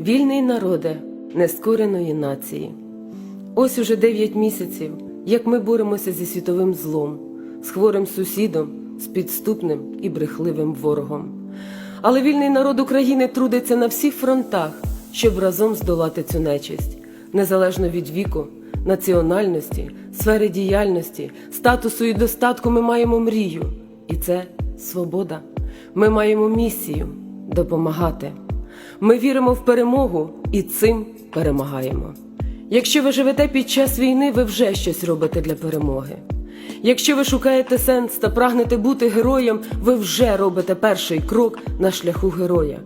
Вільний народе нескореної нації. Ось уже дев'ять місяців, як ми боремося зі світовим злом, з хворим сусідом, з підступним і брехливим ворогом. Але вільний народ України трудиться на всіх фронтах, щоб разом здолати цю нечисть, незалежно від віку, національності, сфери діяльності, статусу і достатку ми маємо мрію, і це свобода. Ми маємо місію допомагати. Ми віримо в перемогу і цим перемагаємо. Якщо ви живете під час війни, ви вже щось робите для перемоги. Якщо ви шукаєте сенс та прагнете бути героєм, ви вже робите перший крок на шляху героя.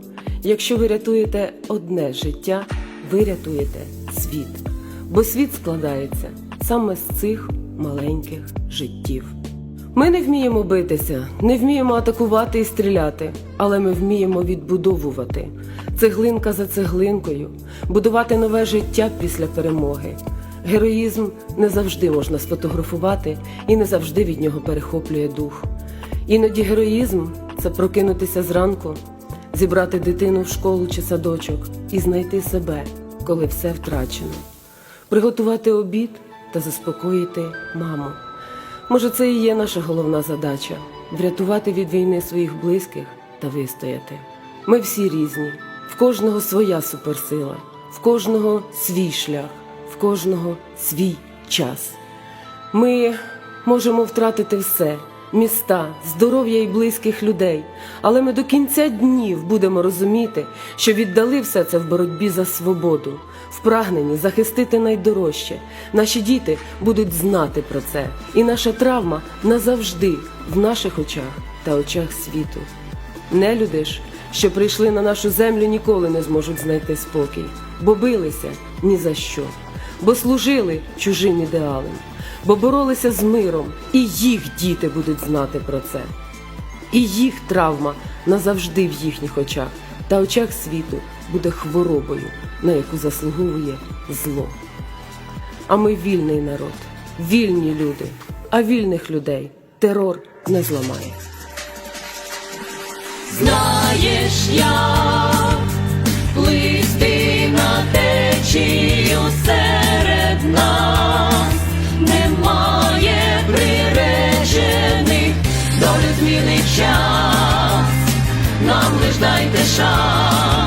Якщо ви рятуєте одне життя, ви рятуєте світ. Бо світ складається саме з цих маленьких життів. Ми не вміємо битися, не вміємо атакувати і стріляти, але ми вміємо відбудовувати цеглинка за цеглинкою, будувати нове життя після перемоги. Героїзм не завжди можна сфотографувати і не завжди від нього перехоплює дух. Іноді героїзм це прокинутися зранку, зібрати дитину в школу чи садочок і знайти себе, коли все втрачено, приготувати обід та заспокоїти маму. Може, це і є наша головна задача врятувати від війни своїх близьких та вистояти. Ми всі різні, в кожного своя суперсила, в кожного свій шлях, в кожного свій час. Ми можемо втратити все міста, здоров'я і близьких людей, але ми до кінця днів будемо розуміти, що віддали все це в боротьбі за свободу, в прагненні захистити найдорожче. Наші діти будуть знати про це, і наша травма назавжди в наших очах та очах світу. Нелюди ж, що прийшли на нашу землю, ніколи не зможуть знайти спокій, бо билися ні за що, бо служили чужим ідеалам, бо боролися з миром, і їх діти будуть знати про це. І їх травма назавжди в їхніх очах. Та очах світу буде хворобою, на яку заслуговує зло. А ми вільний народ, вільні люди, а вільних людей терор не зламає. Знаєш, як плисти на течію серед нас, немає приречених, долю змінить час, нам лиш дайте шанс,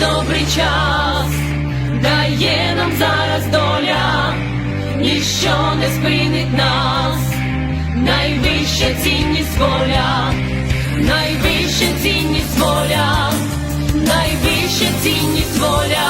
Найнедобрий час. Дає нам зараз доля, ніщо не спинить нас, найвища цінність воля, найвища цінність воля, найвища цінність воля.